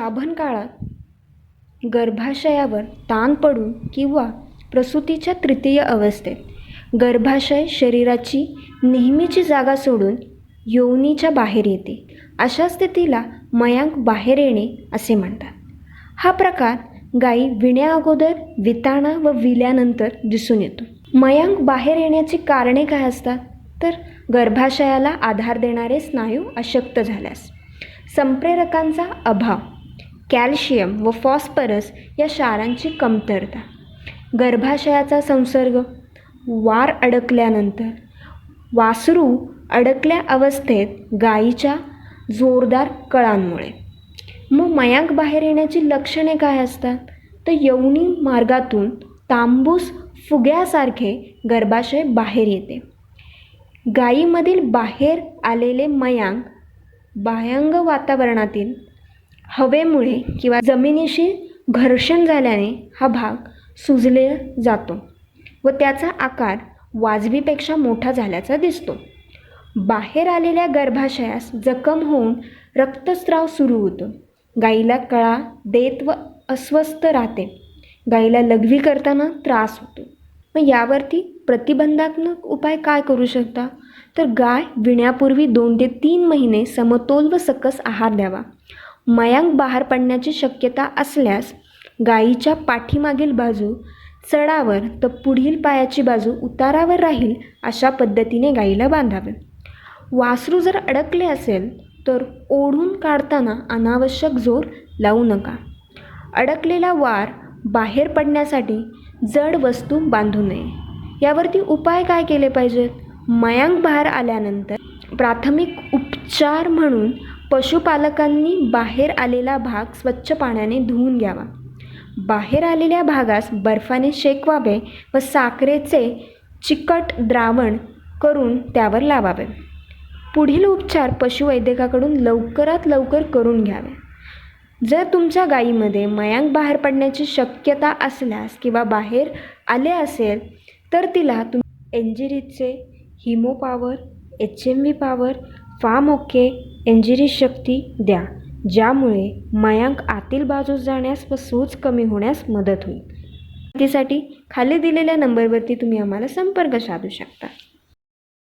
गाभण काळात गर्भाशयावर ताण पडून किंवा प्रसूतीच्या तृतीय अवस्थेत. गर्भाशय शरीराची नेहमीची जागा सोडून योनीच्या बाहेर येते. अशा स्थितीला मयांक बाहेर येणे असे म्हणतात. हा प्रकार गायी विण्याअगोदर विताणा व विल्यानंतर दिसून येतो. मयांक बाहेर येण्याची कारणे काय असतात? तर गर्भाशयाला आधार देणारे स्नायू अशक्त झाल्यास. संप्रेरकांचा अभाव. कॅल्शियम व फॉस्फरस या क्षारांची कमतरता. गर्भाशयाचा संसर्ग. वार अडकल्यानंतर. वासरू अडकल्या अवस्थेत गायीच्या जोरदार कळांमुळे. मग मयांक बाहेर येण्याची लक्षणे काय असतात? तर यवनी मार्गातून तांबूस फुग्यासारखे गर्भाशय बाहेर येते. गायीमधील बाहेर आलेले मयांक बाह्यांग वातावरणातील हवेमुळे किंवा जमिनीशी घर्षण झाल्याने हा भाग सुजले जातो व त्याचा आकार वाजवीपेक्षा मोठा झाल्याचा दिसतो. बाहेर आलेल्या गर्भाशयास जखम होऊन रक्तस्राव सुरू होतो. गाईला कळा देत व अस्वस्थ राहते. गाईला लघवी करताना त्रास होतो. मग यावरती प्रतिबंधात्मक उपाय काय करू शकता? तर गाय विण्यापूर्वी दोन ते तीन महिने समतोल व सकस आहार द्यावा. मयांक बाहेर पडण्याची शक्यता असल्यास गायीच्या पाठीमागील बाजू चढावर तर पुढील पायाची बाजू उतारावर राहील अशा पद्धतीने गाईला बांधावे. वासरू जर अडकले असेल तर ओढून काढताना अनावश्यक जोर लावू नका. अडकलेला वार बाहेर पडण्यासाठी जड वस्तू बांधू नये. यावरती उपाय काय केले पाहिजेत? मयांक बाहेर आल्यानंतर प्राथमिक उपचार म्हणून पशुपालकांनी बाहेर आलेला भाग स्वच्छ पाण्याने धुवून घ्यावा. बाहेर आलेल्या भागास बर्फाने शेकवावे व साखरेचे चिकट द्रावण करून त्यावर लावावे. पुढील उपचार पशुवैद्यकाकडून लवकरात लवकर करून घ्यावे. जर तुमच्या गायीमध्ये मयांक बाहेर पडण्याची शक्यता असल्यास किंवा बाहेर आले असेल तर तिला तुम एंजिरीचे हिमो power H M V power farm okay एंजिरी शक्ती द्या ज्यामुळे मयांक आतील बाजूस जाण्यास व सूज कमी होण्यास मदत होईल. त्यासाठी खाली दिलेल्या नंबरवरती तुम्ही आम्हाला संपर्क साधू शकता.